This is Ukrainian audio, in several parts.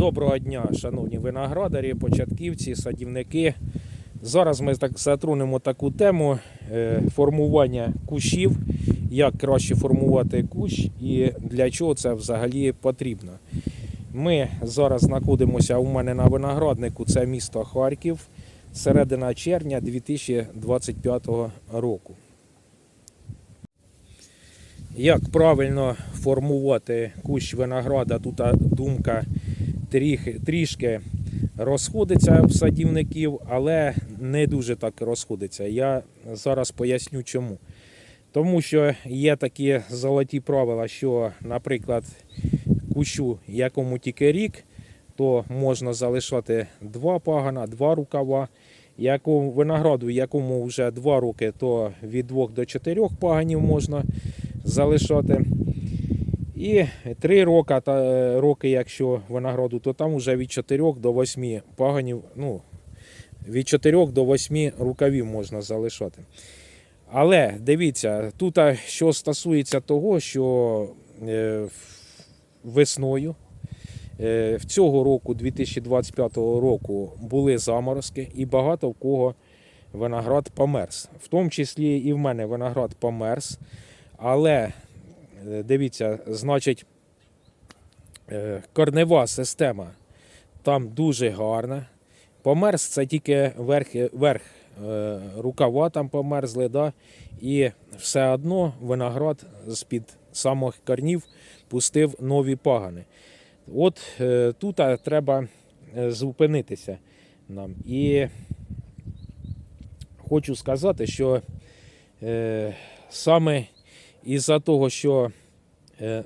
Доброго дня, шановні виноградарі, початківці, садівники. Зараз ми так затронемо таку тему е, формування кущів, як краще формувати кущ і для чого це взагалі потрібно. Ми зараз знаходимося у мене на винограднику, це місто Харків, середина червня 2025 року. Як правильно формувати кущ винограда? Тут думка тріх- трішки розходиться в садівників, але не дуже так розходиться. Я зараз поясню чому. Тому що є такі золоті правила, що, наприклад, кущу, якому тільки рік, то можна залишати два пагана, два рукава. Якому винограду, якому вже два роки, то від двох до чотирьох паганів можна залишати. І 3 роки, та, е, роки, якщо винограду, то там вже від 4 до 8 паганів, ну, від 4 до 8 рукавів можна залишати. Але дивіться, тут що стосується того, що е, весною е, в цього року, 2025 року, були заморозки, і багато в кого виноград померз. В тому числі і в мене виноград померз. Але Дивіться, значить, е, корнева система там дуже гарна. Померз це тільки верх, верх е, рукава там померзли, да? і все одно виноград з-під самих корнів пустив нові пагани. От е, тут треба е, зупинитися нам. І хочу сказати, що е, саме із-за того, що е,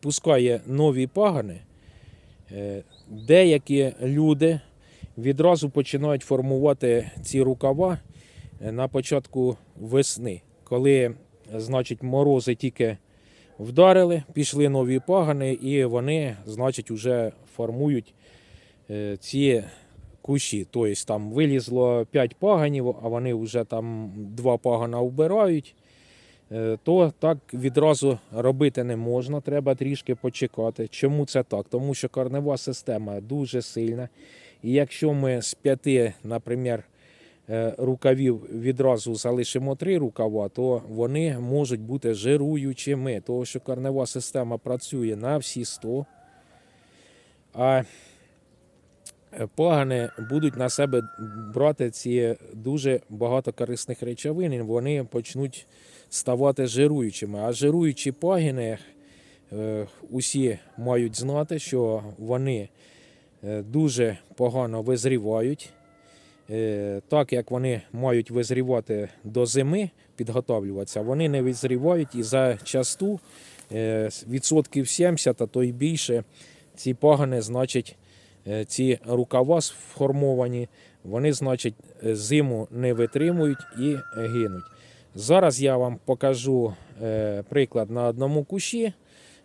пускає нові пагани, е, деякі люди відразу починають формувати ці рукава е, на початку весни, коли, значить, морози тільки вдарили, пішли нові пагани, і вони, значить, вже формують ці кущі. Тобто там вилізло 5 паганів, а вони вже там 2 пагана вбирають то так відразу робити не можна, треба трішки почекати. Чому це так? Тому що корнева система дуже сильна. І якщо ми з п'яти, наприклад, е, рукавів відразу залишимо три рукава, то вони можуть бути жируючими, тому що корнева система працює на всі 100. А е, пагани будуть на себе брати ці дуже багато корисних речовин, і вони почнуть ставати жируючими. А жируючі пагини е, усі мають знати, що вони е, дуже погано визрівають. Е, Так як вони мають визрівати до зими, підготовлюватися, вони не визрівають і за часту відсотків 70, а то й більше ці пагани, значить, ці рукава сформовані, вони, значить, зиму не витримують і гинуть. Зараз я вам покажу е, приклад на одному кущі.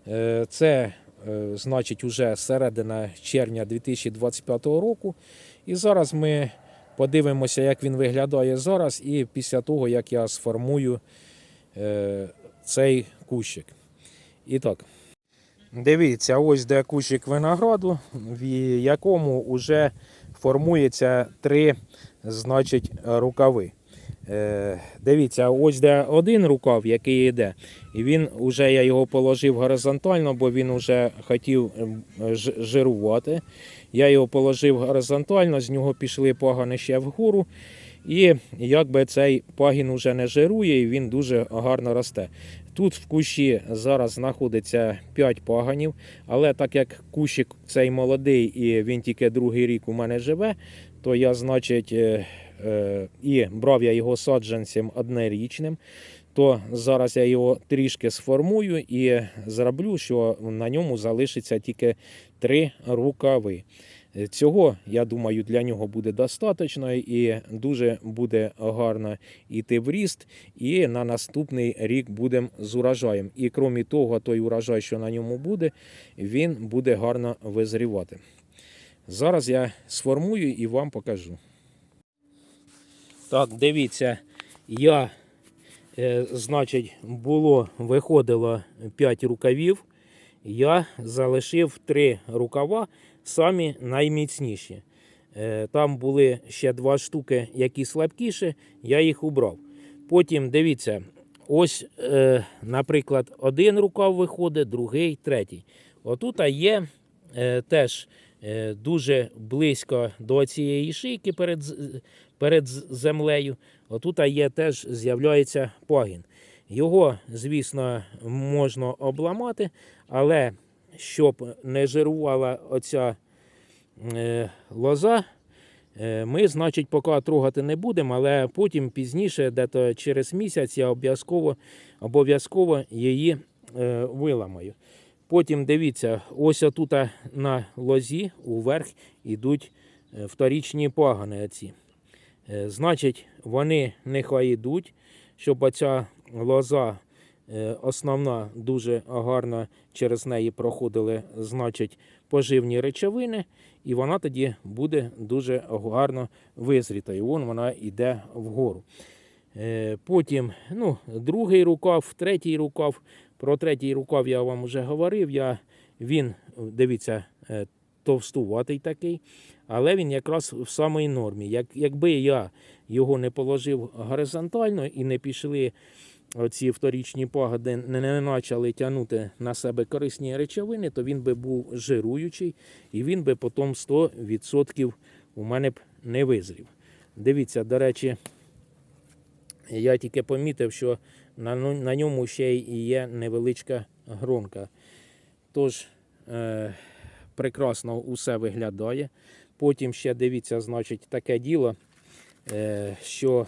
Е, це, е, значить, уже середина червня 2025 року. І зараз ми подивимося, як він виглядає зараз, і після того, як я сформую цей кущик. І так. Дивіться, ось де кущик винограду, в якому вже формується три значить, рукави. Е, дивіться, ось де один рукав, який йде, і він вже я його положив горизонтально, бо він вже хотів ем, жирувати. Я його положив горизонтально, з нього пішли пагани ще вгору. І якби цей пагін уже не жирує, і він дуже гарно росте. Тут в кущі зараз знаходиться 5 паганів, але так як кущик цей молодий і він тільки другий рік у мене живе, то я, значить, е, і брав я його саджанцем однорічним, то зараз я його трішки сформую і зроблю, що на ньому залишиться тільки три рукави. Е, Цього, я думаю, для нього буде достатньо і дуже буде гарно йти в ріст. І на наступний рік будемо з урожаєм. І крім того, той урожай, що на ньому буде, він буде гарно визрівати. Зараз я сформую і вам покажу. Так, дивіться, я, е, значить, було, виходило 5 рукавів. я залишив три рукава, самі найміцніші. Е, Там були ще два штуки, які слабкіші, я їх убрав. Потім дивіться, ось, е, наприклад, один рукав виходить, другий, третій. Отут є е, теж дуже близько до цієї шийки перед, перед землею. Отут є теж з'являється пагін. Його, звісно, можна обламати, але щоб не жирувала оця е, лоза, е, ми, значить, поки трогати не будемо, але потім пізніше, дето через місяць, я обов'язково обов'язково її е, виламаю. Потім дивіться, ось отут на лозі уверх йдуть е, вторічні пагани. Оці. Е, Значить, вони нехай йдуть, щоб оця лоза е, основна дуже гарно через неї проходили, значить, поживні речовини, і вона тоді буде дуже гарно визріта. І вон вона йде вгору. Е, Потім ну, другий рукав, третій рукав. Про третій рукав я вам вже говорив. Я, він, дивіться, е, товстуватий такий, але він якраз в самій нормі. Як, якби я його не положив горизонтально і не пішли оці вторічні пагоди, не, почали тягнути на себе корисні речовини, то він би був жируючий і він би потім 100% у мене б не визрів. Дивіться, до речі, я тільки помітив, що на, на ньому ще й є невеличка гронка. Тож е, прекрасно усе виглядає. Потім ще дивіться, значить, таке діло, е, що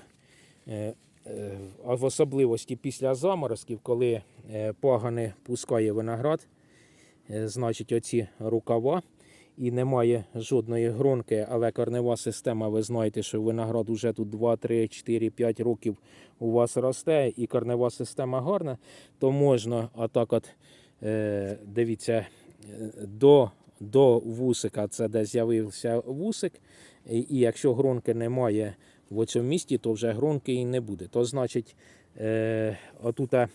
е, е, в особливості після заморозків, коли е, пагани пускає виноград, е, значить, оці рукава. І немає жодної гронки, але корнева система, ви знаєте, що виноград уже тут 2, 3, 4, 5 років у вас росте, і корнева система гарна, то можна отак от, е, дивіться, е, до, до вусика, це де з'явився вусик, і, і якщо гронки немає в цьому місті, то вже гронки і не буде. То значить, е, отута,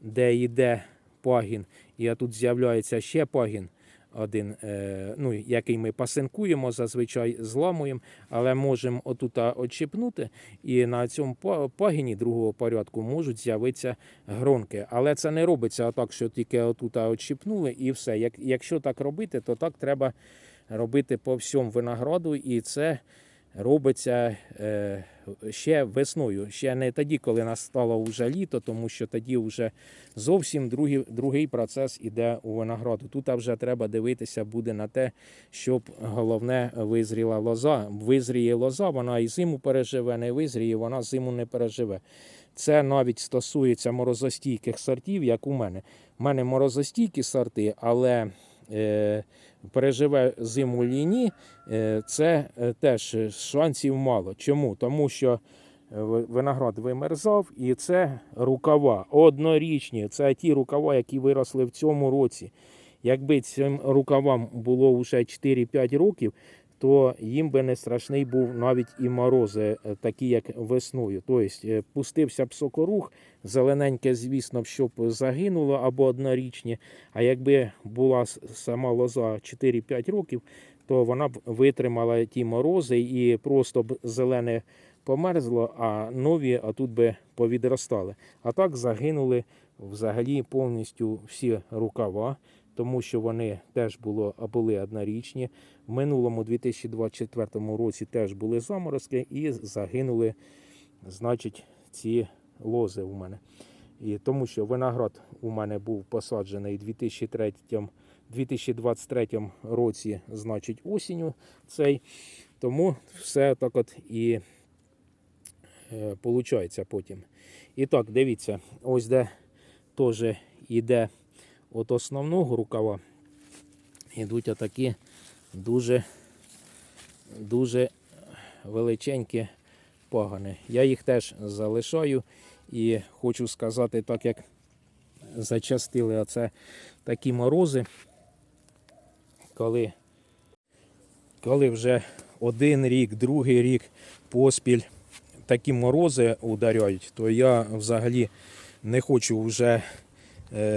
де йде пагін, і тут з'являється ще пагін, один, е, ну, який ми пасинкуємо, зазвичай зламуємо, але можемо отут-отчіпнути. і на цьому па- пагіні другого порядку можуть з'явитися гронки. Але це не робиться так, що тільки отут очіпнули і все. Якщо так робити, то так треба робити по всьому винограду, і це робиться е, ще весною, ще не тоді, коли настало вже літо, тому що тоді вже зовсім другий, другий процес іде у винограду. Тут вже треба дивитися буде на те, щоб головне визріла лоза. Визріє лоза, вона і зиму переживе, не визріє, вона зиму не переживе. Це навіть стосується морозостійких сортів, як у мене. У мене морозостійкі сорти, але е, переживе зиму ліні, е, це е, теж шансів мало. Чому? Тому що е, виноград вимерзав, і це рукава однорічні. Це ті рукава, які виросли в цьому році. Якби цим рукавам було вже 4-5 років, то їм би не страшний був навіть і морози, е, такі як весною. Тобто е, пустився б сокорух, зелененьке, звісно, б, загинуло або однорічні. А якби була сама лоза 4-5 років, то вона б витримала ті морози і просто б зелене померзло, а нові а тут би повідростали. А так загинули взагалі повністю всі рукава, тому що вони теж було, а були однорічні. В минулому 2024 році теж були заморозки і загинули, значить, ці лози у мене. І тому що виноград у мене був посаджений у 2003, 2023 році, значить, осінню цей. Тому все так от і е, потім. І так, дивіться, ось де теж йде от основного рукава, йдуть отакі дуже, дуже величенькі пагани. Я їх теж залишаю і хочу сказати, так як зачастили оце такі морози, коли, коли вже один рік, другий рік поспіль такі морози ударяють, то я взагалі не хочу вже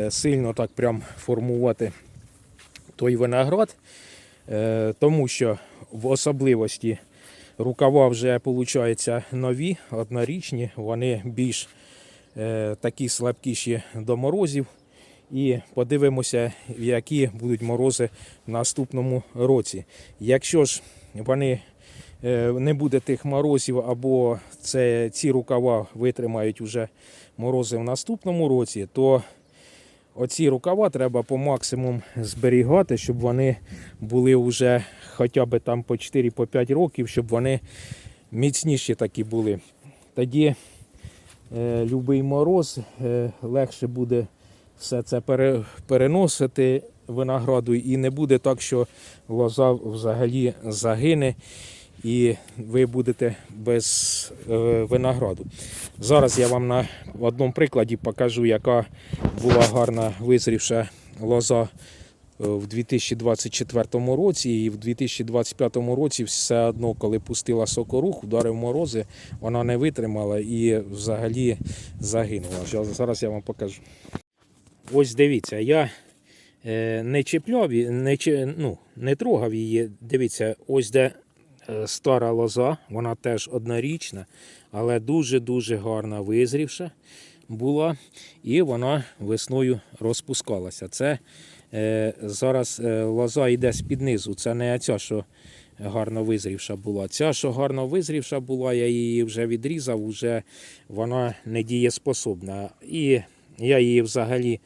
сильно так прям формувати той виноград, е, тому що в особливості рукава вже виходить нові, однорічні, вони більш е, такі слабкіші до морозів. І подивимося, які будуть морози в наступному році. Якщо ж вони е, не буде тих морозів, або це ці рукава витримають уже морози в наступному році, то оці рукава треба по максимум зберігати, щоб вони були вже хоча б там по 4-5 років, щоб вони міцніші такі були. Тоді е, любий мороз е, легше буде все це пере, переносити винограду, і не буде так, що лоза взагалі загине, і ви будете без е, винограду. Зараз я вам на одному прикладі покажу, яка була гарна визрівша лоза е, в 2024 році, і в 2025 році все одно, коли пустила сокорух, ударив морози, вона не витримала і взагалі загинула. Зараз я вам покажу. Ось дивіться, я е, не чіпляв, не, ну, не трогав її. Дивіться, ось де стара лоза, вона теж однорічна, але дуже-дуже гарна визрівша була, і вона весною розпускалася. Це е, зараз е, лоза йде з-під низу. Це не ця, що гарно визрівша була. Ця, що гарно визрівша була, я її вже відрізав, вже вона не дієспособна. І я її взагалі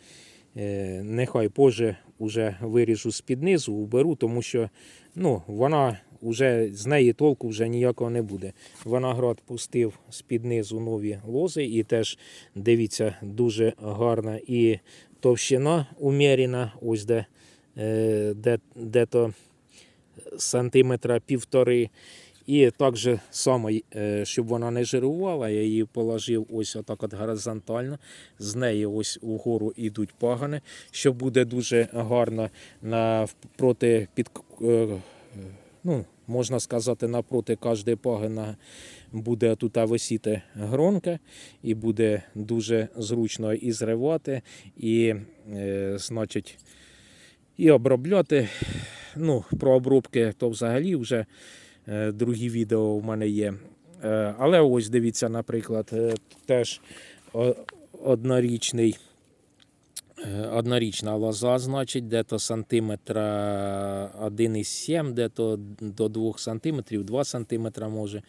е, нехай позже уже виріжу з-під низу, уберу, тому що ну, вона вже з неї толку вже ніякого не буде. Виноград пустив з-під низу нові лози, і теж дивіться, дуже гарна і товщина умірена, ось де, е, де, де то сантиметра півтори. І так же само, е, щоб вона не жирувала, я її положив ось отак от горизонтально. З неї ось угору йдуть пагани, що буде дуже гарно навпроти під, е, ну, можна сказати, напроти кожної пагина буде тут висіти гронка, і буде дуже зручно і зривати, і, е, значить, і обробляти. Ну, про обробки то взагалі вже е, другі відео в мене є. Е, але ось дивіться, наприклад, е, теж однорічний. Е, Однорічна лоза, значить, де-то сантиметра 1,7, де-то до 2 сантиметрів, 2 сантиметра може.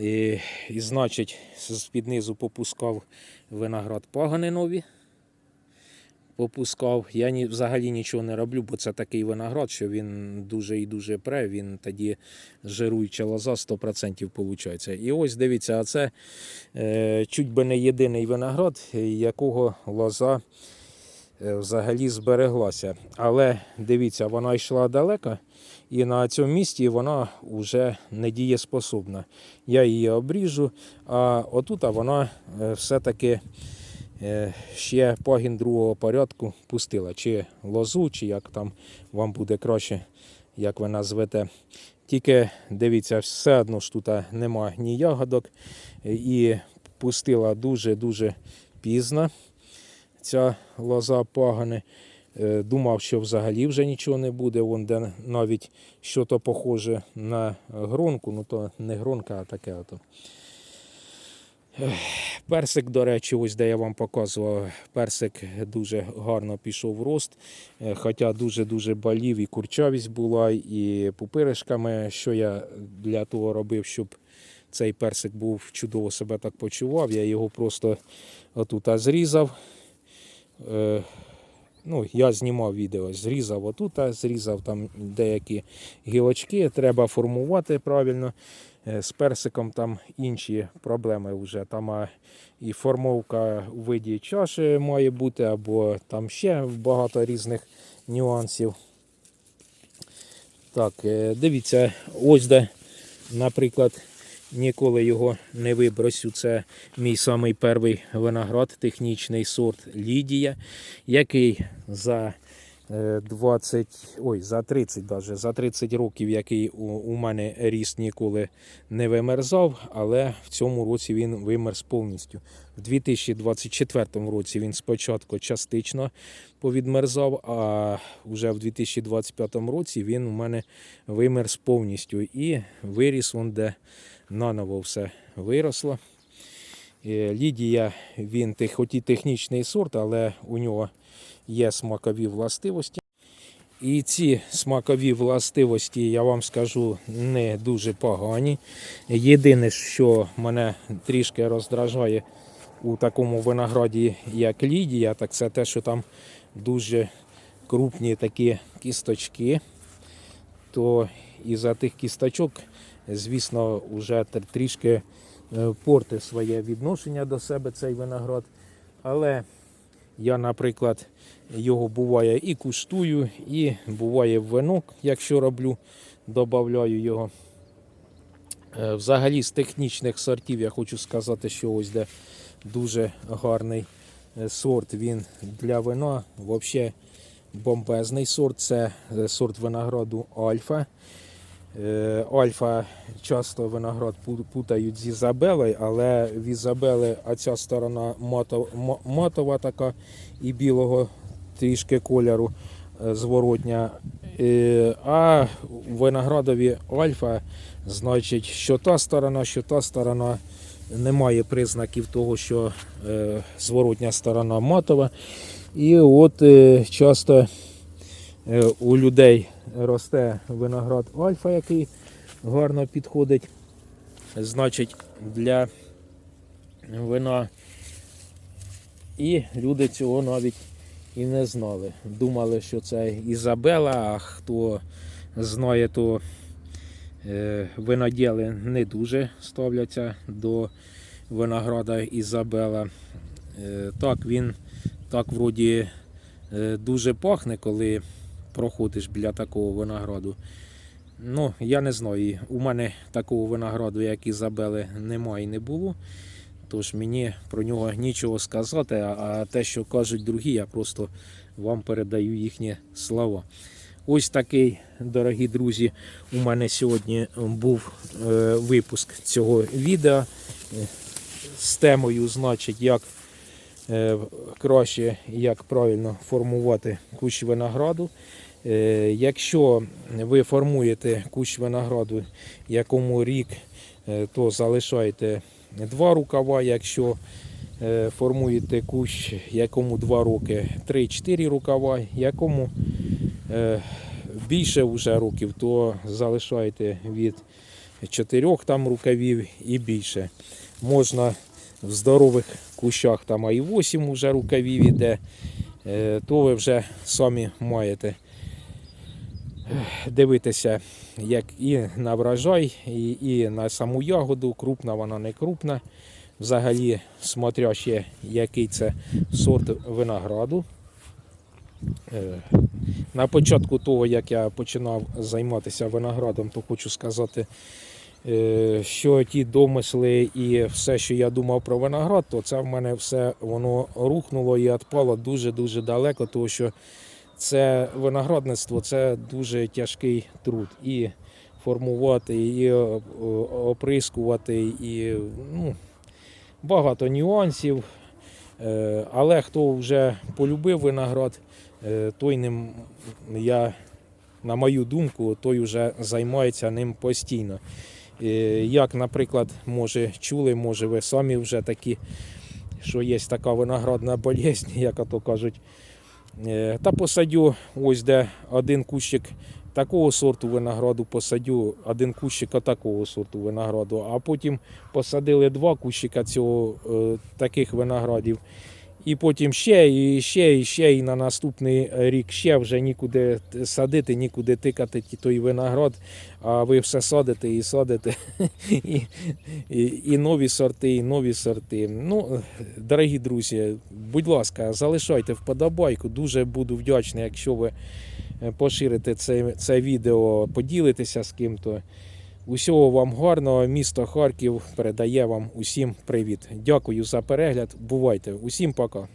І, і значить, з-під низу попускав виноград пагани нові. Попускав. Я ні, взагалі нічого не роблю, бо це такий виноград, що він дуже і дуже пре, він тоді жируюча лоза 100% виходить. І ось дивіться, а це е, чуть би не єдиний виноград, якого лоза взагалі збереглася. Але дивіться, вона йшла далеко, і на цьому місці вона вже не дієспособна. Я її обріжу, а отут вона е, все-таки е, ще пагін другого порядку пустила. Чи лозу, чи як там вам буде краще, як ви назвете. Тільки дивіться, все одно ж тут нема ні ягодок. е, І пустила дуже-дуже пізно ця лоза пагани. Е, Думав, що взагалі вже нічого не буде. Вон де навіть що то похоже на гронку, ну то не гронка, а таке ото. Персик, до речі, ось де я вам показував, персик дуже гарно пішов в рост, е, хоча дуже-дуже болів і курчавість була, і пупиришками, що я для того робив, щоб цей персик був чудово себе так почував. Я його просто отут зрізав. Е, Ну, я знімав відео, зрізав отут, зрізав там деякі гілочки, треба формувати правильно. Е, З персиком там інші проблеми вже. Там і формовка у виді чаші має бути, або там ще багато різних нюансів. Так, е, дивіться, ось де, наприклад, ніколи його не вибросю. Це мій самий перший виноград, технічний сорт Лідія, який за е, 20, ой, за 30 даже, за 30 років, який у, у мене ріст ніколи не вимерзав, але в цьому році він вимерз повністю. В 2024 році він спочатку частично повідмерзав, а вже в 2025 році він у мене вимерз повністю і виріс он, де наново все виросло. Е, Лідія, він хоч і технічний сорт, але у нього є смакові властивості. І ці смакові властивості, я вам скажу, не дуже погані. Єдине, що мене трішки роздражає у такому винограді, як Лідія, так це те, що там дуже крупні такі кісточки. То із-за тих кісточок, звісно, вже трішки е, портить своє відношення до себе цей виноград. Але я, наприклад, його буває і куштую, і буває в винок, якщо роблю, додаю його. Е, Взагалі з технічних сортів я хочу сказати, що ось де дуже гарний е, сорт. Він для вина взагалі бомбезний сорт. Це сорт винограду Альфа. Е, Альфа часто виноград путають з Ізабелою, але в Ізабели оця сторона матова, така і білого трішки кольору е, зворотня. Е, А виноградові Альфа, значить, що та сторона, що та сторона немає признаків того, що зворотня сторона матова. І от часто у людей росте виноград альфа, який гарно підходить. Значить, для вина. І люди цього навіть і не знали. Думали, що це Ізабела, а хто знає, то е, виноділи не дуже ставляться до винограда Ізабела. Е, так, він так вроді е, дуже пахне, коли проходиш біля такого винограду. Ну, я не знаю. У мене такого винограду, як Ізабели, немає і не було. Тож мені про нього нічого сказати, а- те, що кажуть другі, я просто вам передаю їхні слова. Ось такий, дорогі друзі, у мене сьогодні був е, випуск цього відео е, з темою, значить, як е, краще, як правильно формувати кущ винограду. Е, Якщо ви формуєте кущ винограду, якому рік, е, то залишайте два рукава. Якщо е, формуєте кущ, якому 2 роки, 3-4 рукава, якому більше вже років, то залишайте від 4 там рукавів і більше. Можна в здорових кущах там і 8 вже рукавів іде, то ви вже самі маєте дивитися як і на врожай, і, і на саму ягоду, крупна вона не крупна. Взагалі, смотря ще, який це сорт винограду. Е, На початку того, як я починав займатися виноградом, то хочу сказати, е, що ті домисли і все, що я думав про виноград, то це в мене все воно рухнуло і відпало дуже-дуже далеко, тому що це виноградництво це дуже тяжкий труд. І формувати, і оприскувати, і ну, багато нюансів. Е, Але хто вже полюбив виноград, е, той ним, я, на мою думку, той вже займається ним постійно. Е, Як, наприклад, може чули, може ви самі вже такі, що є така виноградна болезнь, як то кажуть. Е, Та посадю, ось де один кущик такого сорту винограду, посадю один кущик такого сорту винограду, а потім посадили два кущика цього е, таких виноградів. І потім ще, і ще, і ще, і на наступний рік ще вже нікуди садити, нікуди тикати той виноград, а ви все садите і садите. І, і, і нові сорти, і нові сорти. Ну, дорогі друзі, будь ласка, залишайте вподобайку. Дуже буду вдячний, якщо ви е, поширите це, це відео, поділитеся з ким-то. Усього вам гарного. Місто Харків передає вам усім привіт. Дякую за перегляд. Бувайте. Усім пока.